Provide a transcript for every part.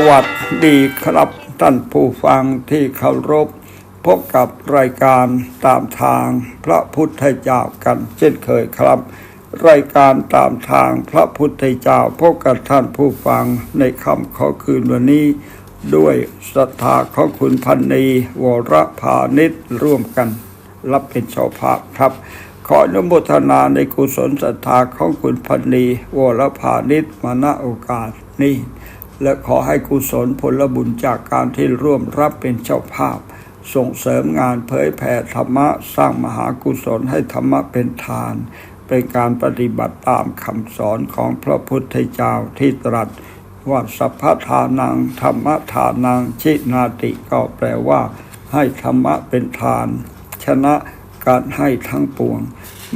สวัสดีครับท่านผู้ฟังที่เคารพ พบกับรายการตามทางพระพุทธเจ้ากันเช่นเคยครับ รายการตามทางพระพุทธเจ้าพบกับท่านผู้ฟังในค่ำขอคืนวันนี้ ด้วยศรัทธาของคุณพันนีวรพาณิชร่วมกัน รับเป็นเจ้าภาพครับ ขออนุโมทนาในกุศลศรัทธาของคุณพันนีวรพาณิชมาณโอกาสนี้ และขอให้กุศลผลบุญจากการที่ร่วมรับเป็นเจ้าภาพ ส่งเสริมงานเผยแผ่ธรรมะ สร้างมหากุศลให้ธรรมะเป็นทาน เป็นการปฏิบัติตามคำสอนของพระพุทธเจ้าที่ตรัสว่าสัพพทานังธรรมทานังชินาติก็แปลว่า ให้ธรรมะเป็นทาน ชนะการให้ทั้งปวง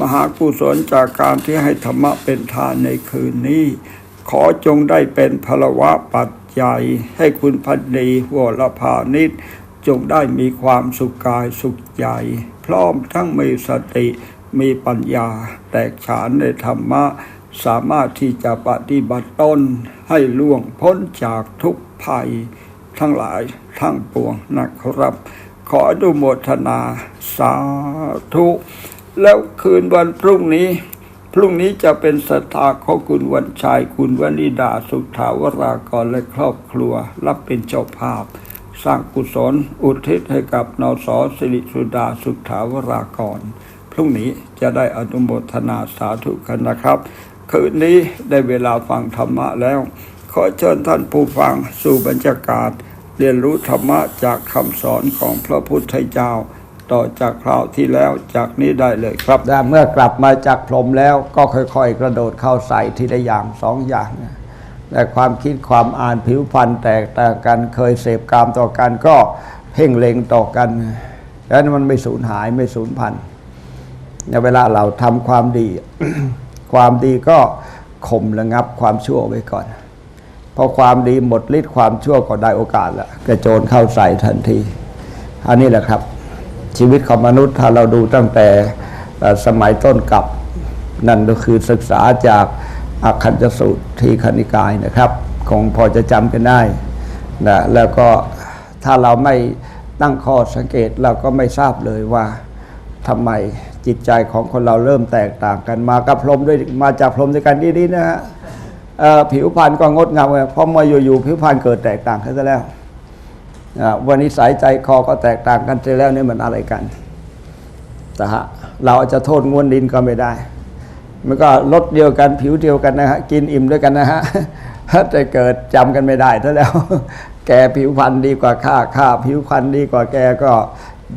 มหากุศลจากการที่ให้ธรรมะเป็นทานในคืนนี้ ขอจงได้เป็นพลวะปัจจัย ให้คุณพันดีวรพานิชจงได้มีความสุขกายสุขใจ พร้อมทั้งมีสติมีปัญญา แตกฉานในธรรมะ สามารถที่จะปฏิบัติตนให้ล่วงพ้นจากทุกภัย ทั้งหลายทั้งปวงนะครับ ขออนุโมทนาสาธุ แล้วคืนวันพรุ่งนี้ พรุ่งนี้จะเป็นศรัทธาของคุณวันชัยคุณวนิดาสุขาวรากรและครอบครัว รับเป็นเจ้าภาพ สร้างกุศลอุทิศให้กับนสสิริสุดาสุขาวรากร พรุ่งนี้จะได้อนุโมทนาสาธุกันนะครับ คืนนี้ได้เวลาฟังธรรมะแล้ว ขอเชิญท่านผู้ฟังสู่บรรยากาศ เรียนรู้ธรรมะจากคำสอนของพระพุทธเจ้า ต่อจากคราวที่แล้วจากนี้ได้เลยครับแต่เมื่อกลับมาจากพรมแล้วก็ค่อยๆ กระโดดเข้าใส่ทีละอย่างสองอย่างนะแต่ความคิดความอ่านผิวพรรณแตกต่างกันเคยเสพกามต่อกันก็เพ่งเล็งต่อกันแล้วมันไม่สูญหายไม่สูญพันธุ์ในเวลาเราทำความดี ความดีก็ข่มระงับความชั่วไว้ก่อนพอความดีหมดฤทธิ์ความชั่วก็ได้โอกาสแล้วกระโจนเข้าใส่ทันที อันนี้แหละครับ ชีวิตของมนุษย์ถ้าเราดูตั้งแต่สมัยต้นกับ นั่นก็คือศึกษาจากอักขันจสูตรทีคณิกายนะครับ คงพอจะจำกันได้นะแล้วก็ถ้าเราไม่ตั้งข้อสังเกตเราก็ไม่ทราบเลยว่าทำไมจิตใจของคนเราเริ่มแตกต่างกันมากับพรมด้วยมาจากพรมด้วยกันดีๆนะฮะผิวพรรณก็งดงามเลยพอมาอยู่ๆผิวพรรณเกิดแตกต่างกันซะแล้ว วันนี้สายใจคอก็แตกต่างกันไปแล้วนี่มันอะไรกันแต่ฮะเราจะโทษงวนดินก็ไม่ได้ มันก็รสเดียวกันผิวเดียวกันนะฮะกินอิ่มด้วยกันนะฮะแต่เกิดจำกันไม่ได้ซะแล้ว แกผิวพรรณดีกว่าข้าข้าผิวพรรณดีกว่าแกก็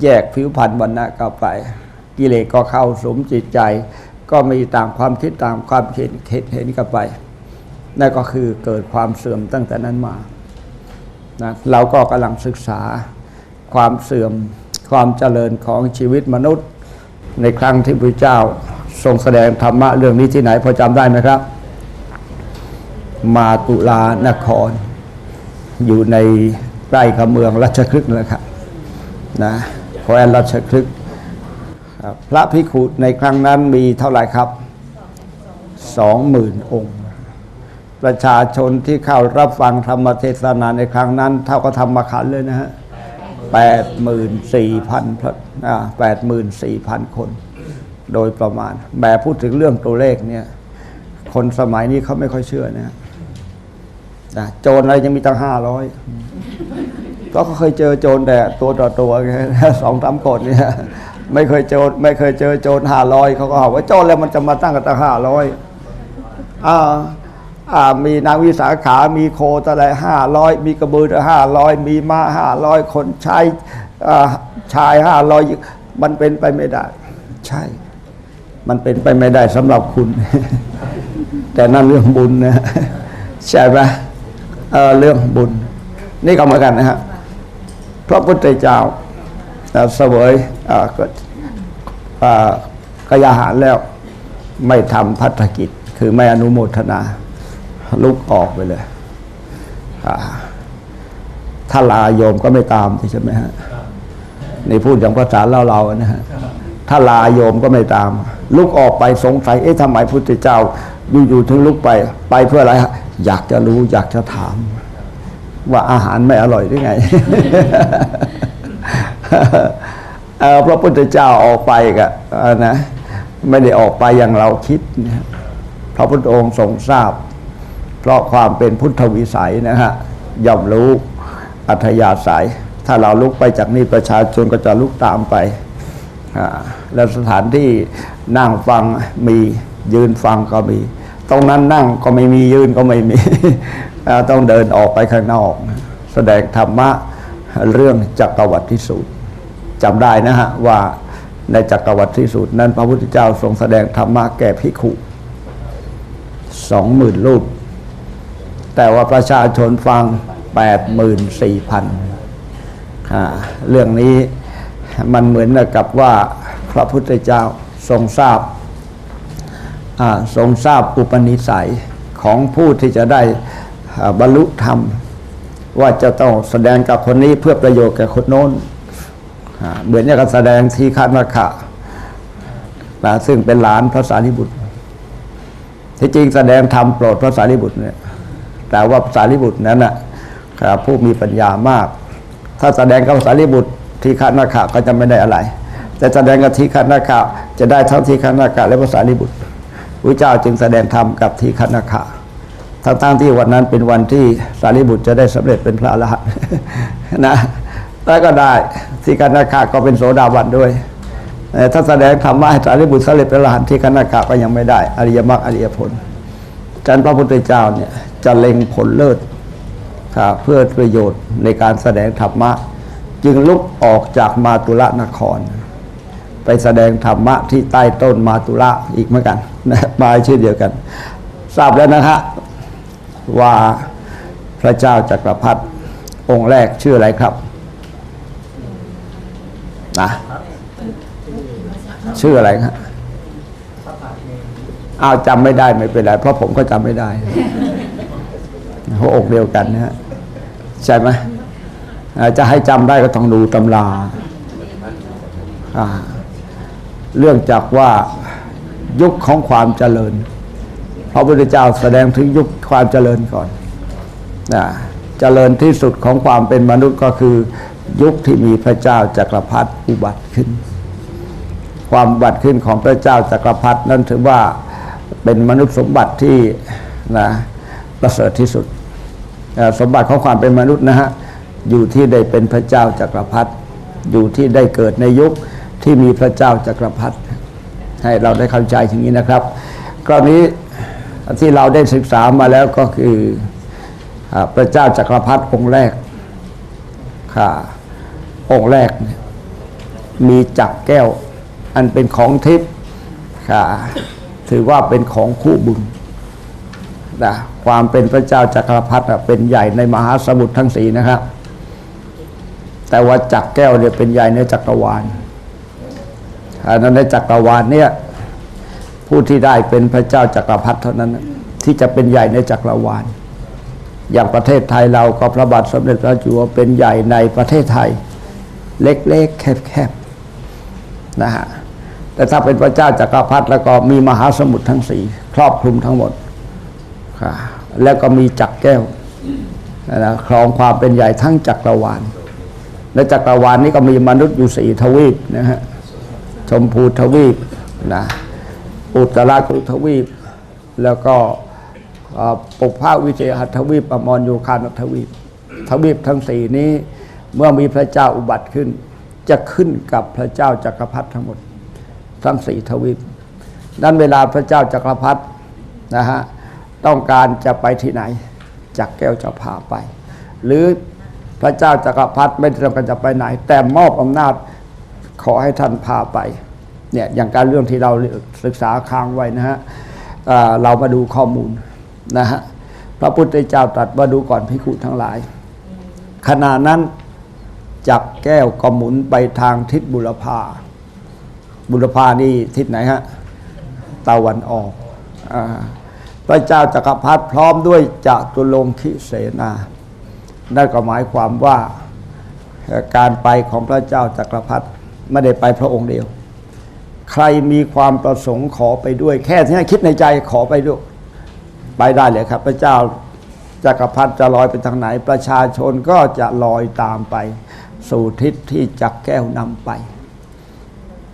แยกผิวพรรณวันนะก็ไป กิเลสก็เข้าสมจิตใจ ก็มีต่างความคิดต่างความเห็นเห็นกันไปนั่นก็คือเกิดความเสื่อมตั้งแต่นั้นมา นะเราก็กำลังศึกษาความเสื่อมความเจริญของชีวิตมนุษย์ ในครั้งที่พระเจ้าทรงแสดงธรรมะเรื่องนี้ที่ไหนพอจำได้ไหมครับ มาตุลานคร อยู่ในใกล้กับเมืองรัชคลึกนั่นแหละครับนะแคว้นรัชคลึกพระภิกขุในครั้งนั้นมีเท่าไหร่ครับสองหมื่นองค์ ประชาชนที่เข้ารับฟังธรรมเทศนาในครั้งนั้น เท่ากับธรรมขันเลยนะฮะแปดหมื่นสี่พันแปดหมื่นสี่พันคน โดยประมาณแม้พูดถึงเรื่องตัวเลขเนี่ย คนสมัยนี้เขาไม่ค่อยเชื่อนะฮะโจรอะไรยังมีตั้งห้าร้อยก็เคยเจอโจรแต่ตัวต่อตัวสองสามคนเนี่ยไม่เคยเจอไม่เคยเจอโจรห้าร้อยเขาก็หาว่าโจรแล้วมันจะมาตั้งกันตั้งห้าร้อยอ่าอ่า มีนางวิสาขา มีโคตะไรห้าร้อยมีกระบือห้าร้อยมีม้าห้าร้อยคนช้อ่าชายห้าร้อยมันเป็นไปไม่ได้ ใช่ มันเป็นไปไม่ได้สำหรับคุณ แต่นั่นเรื่องบุญนะใช่ไหมเเรื่องบุญ นี่ก็เหมือนกันนะฮะพระพุทธเจ้าเสวยเกิดกยาหารแล้ว ไม่ทำพัฒกิจ คือไม่อนุโมทนา ลุกออกไปเลยถ้าลาโยมก็ไม่ตามใช่ไหมฮะนี่พูดอย่างภาษาเล่าเรานะฮะถ้าลาโยมก็ไม่ตาม ลุกออกไปสงสัยเอ๊ะทำไมพุทธเจ้าอยู่ๆถึงลุกไป ไปเพื่ออะไรฮะอยากจะรู้อยากจะถาม ว่าอาหารไม่อร่อยหรือไงเอ่อพระพุทธเจ้าออกไปก็เอ่อนะ ไม่ได้ออกไปอย่างเราคิดนะพระพุทธองค์ทรงทราบ เพราะความเป็นพุทธวิสัยนะฮะย่อมรู้อัธยาศัย ถ้าเราลุกไปจากนี้ประชาชนก็จะลุกตามไปอ่าแล้วสถานที่นั่งฟังมียืนฟังก็มี ตรงนั้นนั่งก็ไม่มียืนก็ไม่มีต้องเดินออกไปข้างนอก แสดงธรรมะเรื่องจักรวรรดิสูตรจำได้นะฮะว่าในจักรวรรดิสูตรนั้นพระพุทธเจ้าทรงแสดงธรรมะแก่ภิกขุสองหมื่นรูป แต่ว่าประชาชนฟัง 84,000อ่าเรื่องนี้มันเหมือนกับว่าพระพุทธเจ้าทรงทราบทรงทราบอุปนิสัยของผู้ที่จะได้บรรลุธรรม ว่าจะต้องแสดงกับคนนี้เพื่อประโยชน์แก่คนโน้นเหมือนอย่างกับแสดงทีฆานาคะนะซึ่งเป็นหลานพระสารีบุตร ที่จริงแสดงธรรมโปรดพระสารีบุตรเนี่ย แต่ว่าสารีบุตรนั้นนะครับผู้มีปัญญามาก ถ้าแสดงกับสารีบุตรทีฆานาคะก็จะไม่ได้อะไร แต่แสดงกับทีฆานาคะจะได้ทั้งทีฆานาคะและพระสารีบุตรพระเจ้าจึงแสดงธรรมกับทีฆานาคะทั้งๆที่วันนั้นเป็นวันที่สารีบุตรจะได้สำเร็จเป็นพระอรหันต์นะแล้วก็ได้ทีฆานาคะก็เป็นโสดาบันด้วยเอ่ถ้าแสดงธรรมะให้สารีบุตรสำเร็จเป็นอรหันต์ทีฆานาคะก็ยังไม่ได้ อริยมรรคอริยผลจันพระพุทธเจ้าเนี่ย จะเล็งผลเลิศเพื่อประโยชน์ในการแสดงธรรมะ จึงลุกออกจากมาตุละนคร ไปแสดงธรรมะที่ใต้ต้นมาตุละอีกเหมือนกันนะมาชื่อเดียวกัน ทราบแล้วนะฮะว่าพระเจ้าจักรพรรดิองค์แรกชื่ออะไรครับนะชื่ออะไรครับอ้าวจำไม่ได้ไม่เป็นไรเพราะผมก็จำไม่ได้ หัวอกเดียวกันนะฮะใช่ไหมจะให้จำได้ก็ต้องดูตำราอ่าเรื่องจากว่ายุคของความเจริญพระพุทธเจ้าแสดงถึงยุคความเจริญก่อนนะเจริญที่สุดของความเป็นมนุษย์ก็คือ ยุคที่มีพระเจ้าจักรพรรดิอุบัติขึ้น ความบัติขึ้นของพระเจ้าจักรพรรดินั้นถือว่าเป็นมนุษย์สมบัติที่นะประเสริฐที่สุด สมบัติของความเป็นมนุษย์นะฮะอยู่ที่ได้เป็นพระเจ้าจักรพรรดิอยู่ที่ได้เกิดในยุคที่มีพระเจ้าจักรพรรดิให้เราได้เข้าใจอย่างนี้นะครับกรณีที่เราได้ศึกษามาแล้วก็คืออพระเจ้าจักรพรรดิองค์แรกค่ะองค์แรก มีจักแก้ว อันเป็นของทิพย์ค่ะถือว่าเป็นของคู่บุญ นะความเป็นพระเจ้าจักรพรรดิเป็นใหญ่ในมหาสมุทรทั้งสี่นะครับ แต่ว่าจักรแก้วเนี่ยเป็นใหญ่ในจักรวาลอันนั้นในจักรวาลเนี่ยผู้ที่ได้เป็นพระเจ้าจักรพรรดิเท่านั้น ที่จะเป็นใหญ่ในจักรวาล อย่างประเทศไทยเราก็พระบาทสมเด็จพระจุลเป็นใหญ่ในประเทศไทย เล็กๆ แคบๆนะฮะแต่ถ้าเป็นพระเจ้าจักรพรรดิแล้วก็มีมหาสมุทรทั้งสี่ครอบคลุมทั้งหมด แล้วก็มีจักรแก้วนะครองความเป็นใหญ่ทั้งจักรวาล และจักรวาลนี้ก็มีมนุษย์อยู่สี่ทวีปนะฮะชมพูทวีปนะอุตรากุทวีป แล้วก็เอ่อปุพพวิเจหทวีปอมรโยคานทวีป ทวีปทั้งสี่นี้เมื่อมีพระเจ้าอุบัติขึ้น จะขึ้นกับพระเจ้าจักรพรรดิทั้งหมด ทั้งสี่ทวีป นั้นเวลาพระเจ้าจักรพรรดินะฮะ ต้องการจะไปที่ไหนจักแก้วจะพาไป หรือพระเจ้าจักรพรรดิไม่ได้ต้องการจะไปไหน แต่มอบอำนาจขอให้ท่านพาไปเนี่ยอย่างการเรื่องที่เราศึกษาค้างไว้นะฮะเรามาดูข้อมูลนะฮะพระพุทธเจ้าตรัสว่าดูก่อนพิคุทั้งหลาย ขณะนั้นจักแก้วก็หมุนไปทางทิศบุรพา บุรพานี่ทิศไหนฮะตะวันออกอ่า พระเจ้าจักรพรรดิพร้อมด้วยจตุลงคิเสนา นั่นก็หมายความว่าการไปของพระเจ้าจักรพรรดิไม่ได้ไปพระองค์เดียว ใครมีความประสงค์ขอไปด้วย แค่ที่คิดในใจขอไปด้วย ไปได้เลยครับ พระเจ้าจักรพรรดิจะลอยไปทางไหน ประชาชนก็จะลอยตามไป สู่ทิศที่จักรแก้วนำไป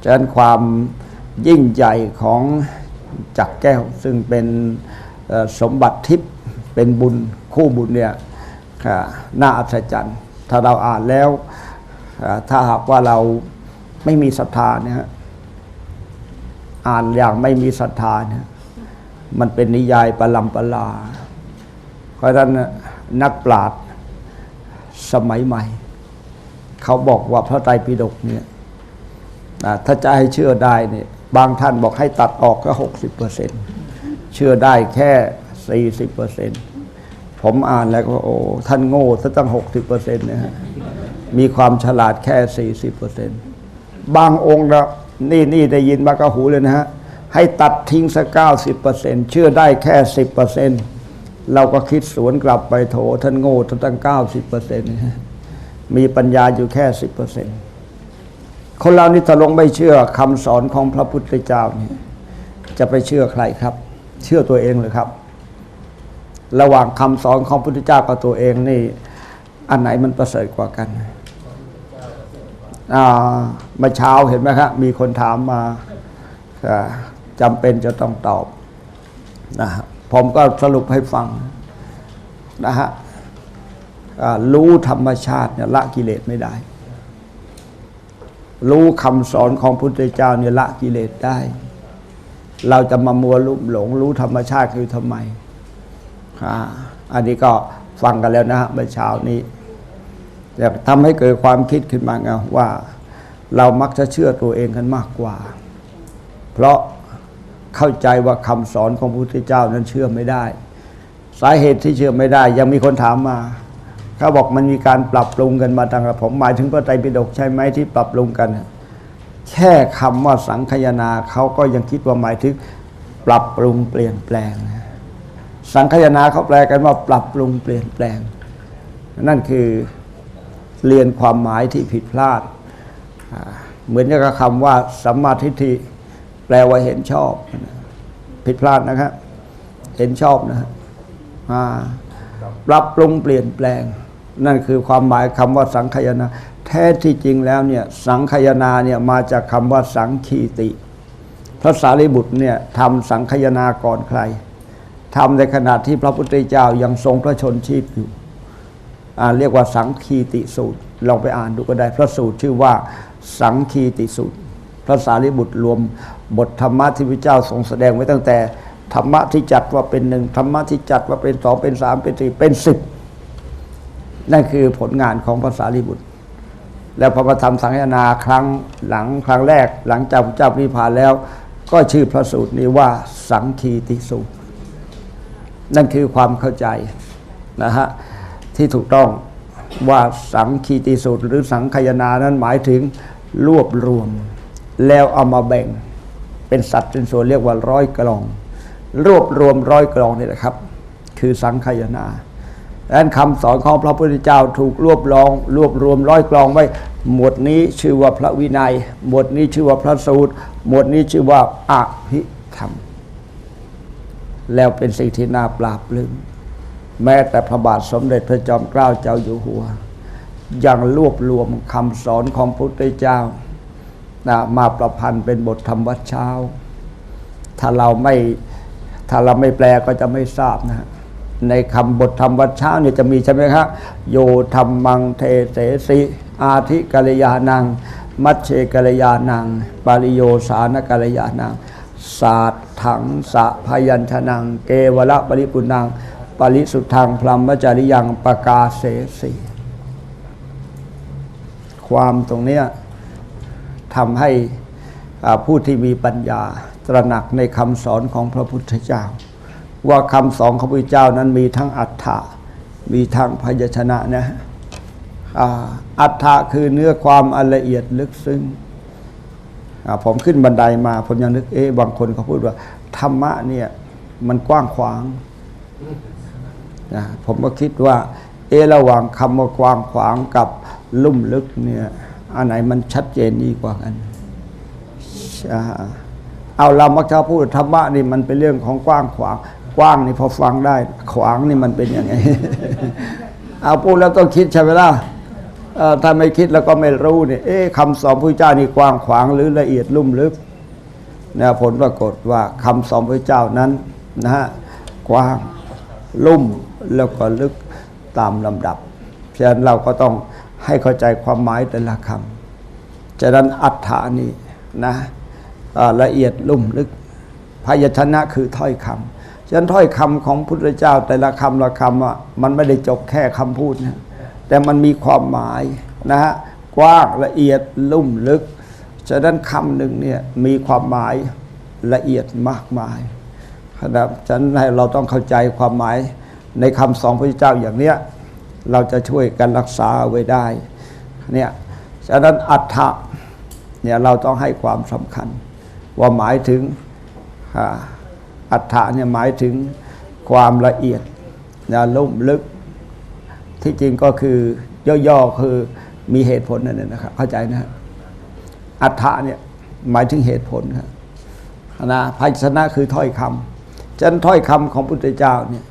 ฉะนั้นความยิ่งใหญ่ของจักรแก้วซึ่งเป็น สมบัติทิพย์เป็นบุญคู่บุญเนี่ยค่ะน่าอัศจรรย์ ถ้าเราอ่านแล้ว ถ้าหากว่าเราไม่มีศรัทธาเนี่ยอ่านอย่างไม่มีศรัทธาเนี่ยมันเป็นนิยายประลำประลา เพราะฉะนั้นนักปราชญ์สมัยใหม่ เขาบอกว่าพระไตรปิฎกเนี่ยถ้าจะให้เชื่อได้เนี่ยบางท่านบอกให้ตัดออกก็หกสิบเปอร์เซ็นต์ เชื่อได้แค่สี่สิบเปอร์เซ็นผมอ่านแล้วก็โอ้ท่านโง่ซะตั้งหกสิบเปอร์เซ็นต์นะฮะมีความฉลาดแค่สี่สิบเปอร์เซ็นต์บางองค์นะนี่นี่ได้ยินมากระหูเลยนะฮะ ให้ตัดทิ้งสักเก้าสิบเปอร์เซ็นเชื่อได้แค่สิบเปอร์เซ็นเราก็คิดสวนกลับไปโถท่านโง่ท่านตั้งเก้าสิบเปอร์เซ็นต์มีปัญญาอยู่แค่สิบเปอร์เซ็นต์คนเรานี่ถ้าลงไม่เชื่อคำสอนของพระพุทธเจ้านี่จะไปเชื่อใครครับ เชื่อตัวเองเลยครับ ระหว่างคำสอนของพระพุทธเจ้ากับตัวเองนี่ อันไหนมันประเสริฐกว่ากันอ่าเมื่อเช้าเห็นไหมครับมีคนถามมาอ่าจำเป็นจะต้องตอบนะฮะผมก็สรุปให้ฟังนะฮะรู้ธรรมชาติเนี่ยละกิเลสไม่ได้ รู้คำสอนของพุทธเจ้าเนี่ยละกิเลสได้ เราจะมามัวลุ่มหลงรู้ธรรมชาติคือทำไมอันนี้ก็ฟังกันแล้วนะฮะเมื่อเช้านี้แต่ทำให้เกิดความคิดขึ้นมาไงว่า เรามักจะเชื่อตัวเองกันมากกว่า เพราะเข้าใจว่าคำสอนของพระพุทธเจ้านั้นเชื่อไม่ได้ สาเหตุที่เชื่อไม่ได้ ยังมีคนถามมาเขาบอกมันมีการปรับปรุงกันมาตั้งแต่ผมหมายถึงพระไตรปิฎกใช่ไหมที่ปรับปรุงกัน แค่คำว่าสังคยนาเขาก็ยังคิดว่าหมายถึงปรับปรุงเปลี่ยนแปลง สังคยนาเขาแปลกันว่าปรับปรุงเปลี่ยนแปลง นั่นคือเรียนความหมายที่ผิดพลาด เหมือนกับคำว่าสัมมาทิฏฐิแปลว่าเห็นชอบ ผิดพลาดนะครับ เห็นชอบนะฮะปรับปรุงเปลี่ยนแปลง นั่นคือความหมายคำว่าสังคายนาแท้ที่จริงแล้วเนี่ยสังคายนาเนี่ยมาจากคำว่าสังคีติ พระสารีบุตรเนี่ยทำสังคายนาก่อนใครทำในขณะที่พระพุทธเจ้ายังทรงพระชนชีพอยู่เรียกว่าสังคีติสูตรลองไปอ่านดูก็ได้ พระสูตรชื่อว่าสังคีติสูตร พระสารีบุตรรวมบทธรรมะที่พระเจ้าทรงแสดงไว้ตั้งแต่ธรรมะที่จัดว่าเป็นหนึ่งธรรมะที่จัดว่าเป็นสองเป็นสามเป็นสี่เป็นสิบ นั่นคือผลงานของพระสารีบุตร แล้วพอมาทำสังฆนาครั้งหลังครั้งแรกหลังจากพระเจ้านิพพานแล้ว ก็ชื่อพระสูตรนี้ว่าสังคีติสูตร นั่นคือความเข้าใจนะฮะที่ถูกต้องว่าสังคีติสูตร หรือสังคยนานั้นหมายถึงรวบรวม แล้วเอามาแบ่งเป็นสัดเป็นส่วนเรียกว่าร้อยกลอง รวบรวมร้อยกลองนี่แหละครับ คือสังคยนา ดังนั้นคำสอนของพระพุทธเจ้าถูกรวบรองรวบรวมร้อยกลองไว้ หมวดนี้ชื่อว่าพระวินัย หมวดนี้ชื่อว่าพระสูตร หมวดนี้ชื่อว่าอภิธรรม แล้วเป็นสิ่งที่น่าปราบลืมแม้แต่พระบาทสมเด็จพระจอมเกล้าเจ้าอยู่หัวยังรวบรวมคำสอนของพระพุทธเจ้านะมาประพันธ์เป็นบทธรรมวัดเช้า ถ้าเราไม่ถ้าเราไม่แปลก็จะไม่ทราบนะฮะ ในคำบทธรรมวัดเช้าเนี่ยจะมีใช่ไหมครับโยธรรมังเทเสสิอาทิกัลยานัง มัชเชกัลยานัง ปาริโยสานกัลยานังศาสถังสะพยัญชนังเกวละปริปุนัง ปริสุทธังพรหมจริยังปกาเสสีความตรงเนี้ยทำให้ผู้ที่มีปัญญาตระหนักในคำสอนของพระพุทธเจ้า ว่าคำสอนของพระเจ้านั้นมีทั้งอัฏฐะมีทั้งพยัญชนะนะอัฏฐะคือเนื้อความอันละเอียดลึกซึ้งผมขึ้นบันไดมาผมยังนึกเอ๊ะบางคนเขาพูดว่า ธรรมะเนี่ยมันกว้างขวางนะผมก็คิดว่า เอระหว่างคำว่ากว้างขวางกับลุ่มลึกเนี่ยอันไหนมันชัดเจนดีกว่ากันเอาเรามักจะพูดธรรมะนี่มันเป็นเรื่องของกว้างขวาง กว้างนี่พอฟังได้ ขวางนี่มันเป็นยังไง เอาพูดแล้วต้องคิดใช่ไหมล่ะถ้าไม่คิดแล้วก็ไม่รู้เนี่ยเอ๊ะคำสอนพระเจ้านี่กว้างขวางหรือละเอียดลุ่มลึกนะผลปรากฏว่าคำสอนพระเจ้านั้นนะฮะกว้างลุ่มแล้วก็ลึกตามลำดับฉะนั้นเราก็ต้องให้เข้าใจความหมายแต่ละคำฉะนั้นอัฏฐานี่นะละเอียดลุ่มลึกพยัญชนะคือถ้อยคำ ฉะนั้นถ้อยคำของพุทธเจ้าแต่ละคำละคำอะมันไม่ได้จบแค่คำพูดนะแต่มันมีความหมายนะฮะกว้างละเอียดลุ่มลึก ฉะนั้นคำหนึ่งเนี่ยมีความหมายละเอียดมากมายนะครับฉะนั้นเราต้องเข้าใจความหมายในคำสอนพระเจ้าอย่างเนี้ยเราจะช่วยกันรักษาไว้ได้เนี่ยฉะนั้นอัฏฐะเนี่ยเราต้องให้ความสำคัญ ว่าหมายถึง อัฏฐะเนี่ยหมายถึงความละเอียดนะลุ่มลึก ที่จริงก็คือย่อๆคือมีเหตุผลนั่นเองนะครับเข้าใจนะฮะอัฏฐะเนี่ยหมายถึงเหตุผลครับนะภาชนะคือถ้อยคำฉะนั้นถ้อยคำของพุทธเจ้าเนี่ย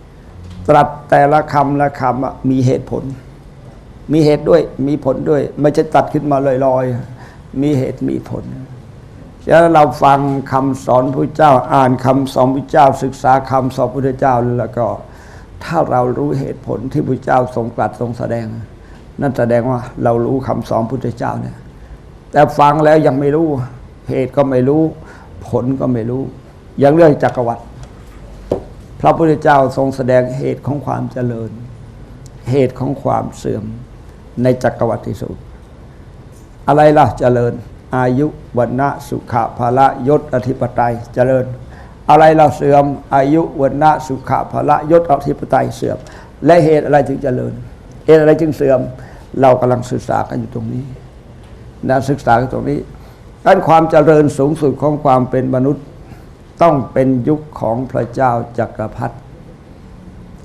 ตรัสแต่ละคำละคำมีเหตุผล มีเหตุด้วยมีผลด้วย ไม่ใช่ตัดขึ้นมาลอยๆ มีเหตุมีผล ฉะนั้นเราฟังคำสอนพระเจ้าอ่านคำสอนพระเจ้า ศึกษาคำสอนพระเจ้าแล้วก็ ถ้าเรารู้เหตุผลที่พระเจ้าทรงตรัสทรงแสดง นั่นแสดงว่าเรารู้คำสอนพระเจ้าเนี่ย แต่ฟังแล้วยังไม่รู้ เหตุก็ไม่รู้ ผลก็ไม่รู้อย่างเรื่องจักรวรรดิพระพุทธเจ้าทรงแสดงเหตุของความเจริญ เหตุของความเสื่อมในจักรวรรดิสูตรอะไรล่ะเจริญ อายุวันนะสุขะภละยศอธิปไตยเจริญ อะไรเราเสื่อมอายุวันนะสุขะภละยศอธิปไตยเสื่อม และเหตุอะไรจึงเจริญ เหตุอะไรจึงเสื่อม เรากำลังศึกษากันอยู่ตรงนี้นะศึกษากันตรงนี้ด้านความเจริญสูงสุดของความเป็นมนุษย์ต้องเป็นยุคของพระเจ้าจักรพรรดิ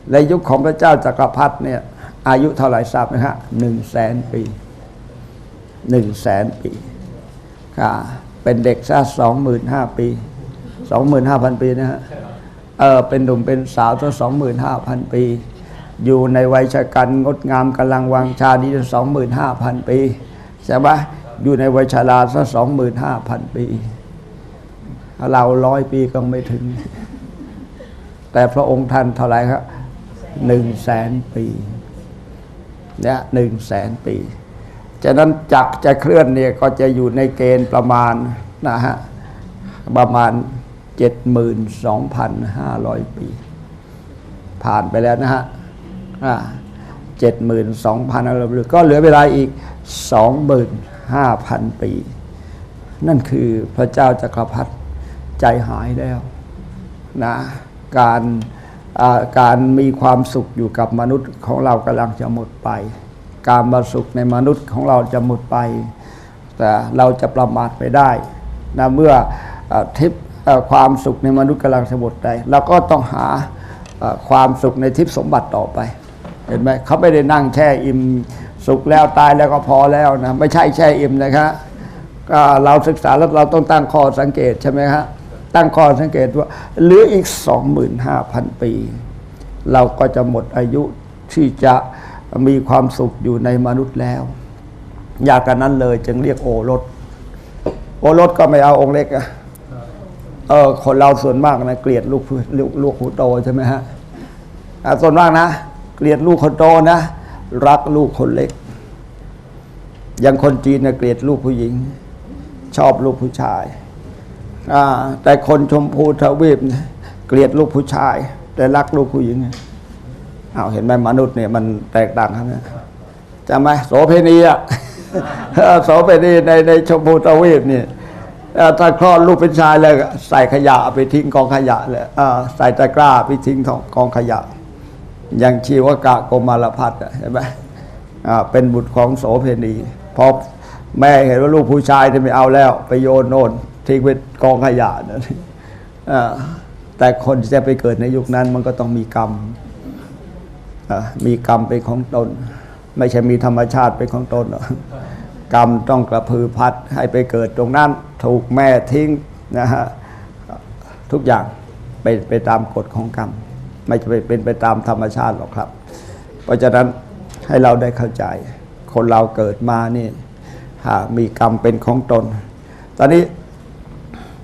และยุคของพระเจ้าจักรพรรดิเนี่ยอายุเท่าไหร่ทราบไหมฮะหนึ่งแสนปีหนึ่งแสนปี เป็นเด็กซะสองหมื่นห้าปีสองหมื่นห้าพันปีนะฮะเออเป็นหนุ่มเป็นสาวตั้งสองหมื่นห้าพันปี อยู่ในวัยชะกันงดงามกำลังวังชาดีตั้งสองหมื่นห้าพันปีใช่ไหมอยู่ในวัยชราสักสองหมื่นห้าพันปี เราร้อยปีก็ไม่ถึง แต่พระองค์ท่านเท่าไหร่ครับหนึ่งแสนปีเนี่ยหนึ่งแสนปี ฉะนั้นจักรจะเคลื่อนเนี่ยก็จะอยู่ในเกณฑ์ประมาณนะฮะประมาณ 72,500 ปี ผ่านไปแล้วนะฮะเจ็ดหมื่นสองพันอะไรก็เหลือเวลาอีก25,000ปี นั่นคือพระเจ้าจักรพรรดิใจหายแล้วนะการการมีความสุขอยู่กับมนุษย์ของเรากำลังจะหมดไป การมาสุขในมนุษย์ของเราจะหมดไป แต่เราจะประมาทไปได้นะเมื่ออทิพความสุขในมนุษย์กำลังจะหมดไปเราก็ต้องหาความสุขในทิพสมบัติต่อไป เห็นไหมเขาไม่ได้นั่งแช่อิ่มสุขแล้วตายแล้วก็พอแล้วนะไม่ใช่แช่อิ่มนะครับก็เราศึกษาแล้วเราต้องตั้งข้อสังเกตใช่ไหมฮะตั้งข้อสังเกตว่าเหลืออีก 25,000 ปี เราก็จะหมดอายุที่จะ มีความสุขอยู่ในมนุษย์แล้ว อยากกันนั้นเลยจึงเรียกโอรส โอรสก็ไม่เอาองค์เล็กอะเออคนเราส่วนมากนะเกลียดลูกลูกลูกหูโตใช่ไหมฮะอะส่วนมากนะเกลียดลูกคนโตนะรักลูกคนเล็ก อย่างคนจีนนะเกลียดลูกผู้หญิง ชอบลูกผู้ชายอ่าแต่คนชมพูทวีปเนี่ยเกลียดลูกผู้ชาย แต่รักลูกผู้หญิง อ้าเห็นไหมมนุษย์เนี่ยมันแตกต่างกันนะจำไหมโสเพณีอะโสเพณีในในชมพูทวีปเนี่ยถ้าคลอดลูกเป็นชายเลยก็ใส่ขยะไปทิ้งกองขยะเลยใส่ตะกร้าไปทิ้งกองขยะ อย่างชีวกะโกมารพัฒน์เห็นไหมเป็นบุตรของโสเพณีพอแม่เห็นว่าลูกผู้ชายจะไม่เอาแล้ว ไปโยนโน่นทิ้งไปกองขยะนั่นแต่คนที่จะไปเกิดในยุคนั้นมันก็ต้องมีกรรม มีกรรมเป็นของตน ไม่ใช่มีธรรมชาติเป็นของตนหรอกกรรมต้องกระพือพัดให้ไปเกิดตรงนั้นถูกแม่ทิ้งนะฮะทุกอย่างไปไปตามกฎของกรรม ไม่จะไปเป็นไปตามธรรมชาติหรอกครับ เพราะฉะนั้นให้เราได้เข้าใจ คนเราเกิดมานี่หากมีกรรมเป็นของตน ตอนนี้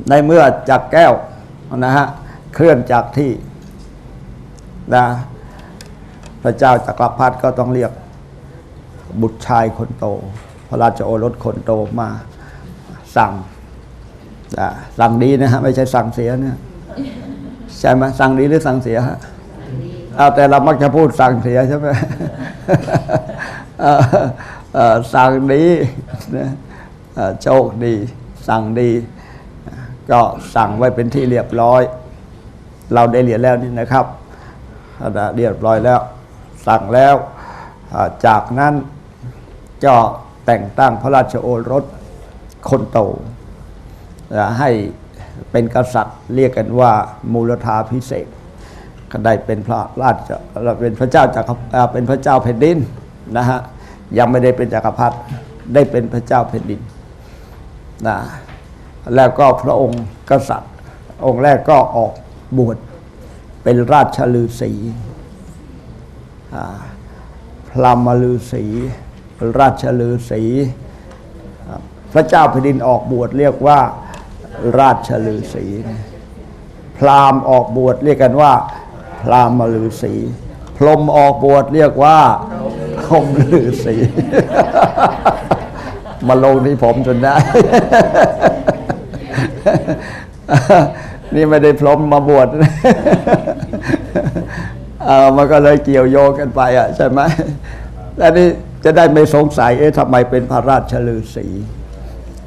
ในเมื่อจากแก้วนะฮะเคลื่อนจากที่นะ พระเจ้าจักรพรรดิก็ต้องเรียกบุตรชายคนโต พระราชโอรสคนโตมาสั่งสั่งดีนะฮะไม่ใช่สั่งเสียนะใช่ไหมสั่งดีหรือสั่งเสียฮะเอาแต่เรามักจะพูดสั่งเสียใช่ไหมสั่งดีนะโชคดี สั่งดี ก็สั่งไว้เป็นที่เรียบร้อย เราได้เรียนแล้วนี่นะครับเรียบร้อยแล้ว สั่งแล้ว จากนั้นก็แต่งตั้งพระราชโอรสคนโตให้เป็นกษัตริย์เรียกกันว่ามูลธาพิเศษก็ได้เป็นพระราชเป็นพระเจ้าจากรอ่าเป็นพระเจ้าแผ่นดินนะฮะยังไม่ได้เป็นจักรพรรดิได้เป็นพระเจ้าแผ่นดินนะแล้วก็พระองค์กษัตริย์ องค์แรกก็ออกบวชเป็นราชฤาษีอ่า พรหมฤาษีราชฤาษีอ่าพระเจ้าแผ่นดินออกบวชเรียกว่าราชฤาษีพรามออกบวชเรียกกันว่า พราหมฤาษีพรหมออกบวชเรียกว่าพรหมฤาษีมาลงที่ผมจนได้ นี่ไม่ได้พรมมาบวช เออมันก็เลยเกี่ยวโยงกันไปอะใช่ไหมแล้วนี่จะได้ไม่สงสัยเอ๊ะทำไมเป็นพระราชฤาษี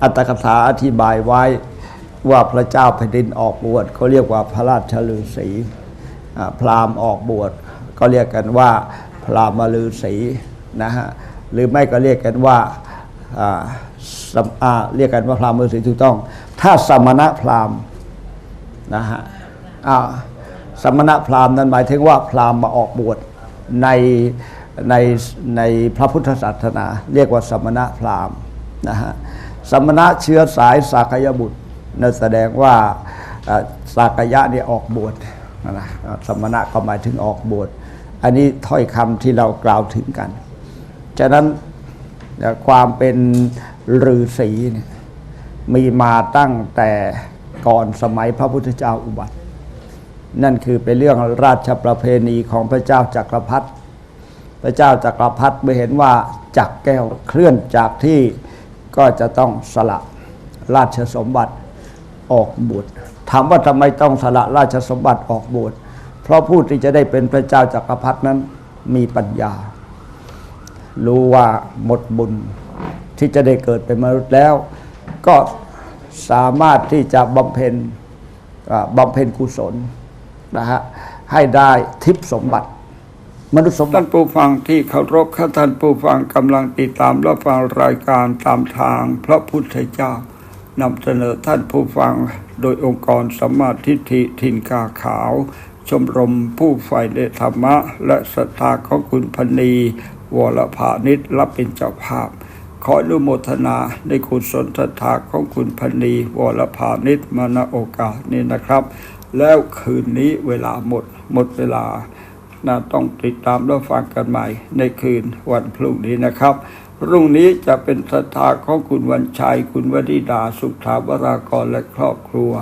อัตถกถาอธิบายไว้ว่าพระเจ้าแผ่นดินออกบวชเขาเรียกว่าพระราชฤาษีพราหมณ์ออกบวชก็เรียกกันว่า พราหมฤาษีนะฮะหรือไม่ก็เรียกกันว่าอ่าสมอาเรียกกันว่าพราหมณ์ฤาษีถูกต้อง ถ้าสมณะพราหมณ์นะฮะอ่า สมณพราหมณ์นั้นหมายถึงว่าพราหมณ์มาออกบวชในในในพระพุทธศาสนา เรียกว่าสมณพราหมณ์นะฮะสมณะเชื้อสายสากยบุตรนั่นแสดงว่าสากยะนี่ออกบวชนะสมณะก็หมายถึงออกบวชอันนี้ถ้อยคำที่เรากล่าวถึงกัน ฉะนั้นความเป็นฤาษีมีมาตั้งแต่ก่อนสมัยพระพุทธเจ้าอุบัติ นั่นคือเป็นเรื่องราชประเพณีของพระเจ้าจักรพรรดิพระเจ้าจักรพรรดิเมื่อเห็นว่าจักแก้วเคลื่อนจากที่ก็จะต้องสละราชสมบัติออกบวชถามว่าทำไมต้องสละราชสมบัติออกบวชเพราะผู้ที่จะได้เป็นพระเจ้าจักรพรรดินั้นมีปัญญา รู้ว่าหมดบุญที่จะได้เกิดเป็นมนุษย์แล้ว ก็สามารถที่จะบำเพ็ญบำเพ็ญกุศล นะฮะให้ได้ทิพสมบัติ มนุษย์สมบัท่านผู้ฟังที่เคารพข้าท่านผู้ฟังกำลังติดตามรับฟังรายการตามทาง พระพุทธเจ้านำเสนอท่านผู้ฟังโดยองค์กรสัมมาทิฏฐิทินกาขาว ชมรมผู้ใฝ่ในธรรมะ และศรัทธาของคุณพณีวรภานิชรับเป็นเจ้าภาพ ขออนุโมทนาในกุศลศรัทธาของคุณพณีวรภานิชมาณโอกาสนี้นะครับ แล้วคืนนี้เวลาหมดหมดเวลานะต้องติดตามรับฟังกันใหม่ในคืนวันพรุ่งนี้นะครับรุ่งนี้จะเป็นศรัทธาของคุณวันชัย คุณวดิดา สุขถาวรากรและครอบครัว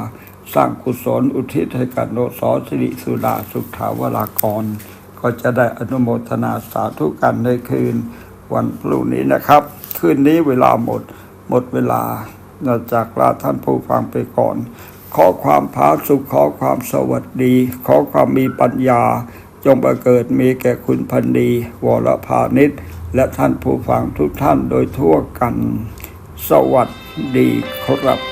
สร้างกุศลอุทิศให้กับโนสอสิริสุดาสุขถาวรากร ก็จะได้อนุโมทนาสาธุกันในคืนวันพรุ่งนี้นะครับ คืนนี้เวลาหมดหมดเวลาเราจากลาท่านผู้ฟังไปก่อน ขอความผาสุขขอความสวัสดี ขอความมีปัญญา จงบังเกิดมีแก่คุณพันดี วรพานิชและท่านผู้ฟังทุกท่านโดยทั่วกัน สวัสดีครับ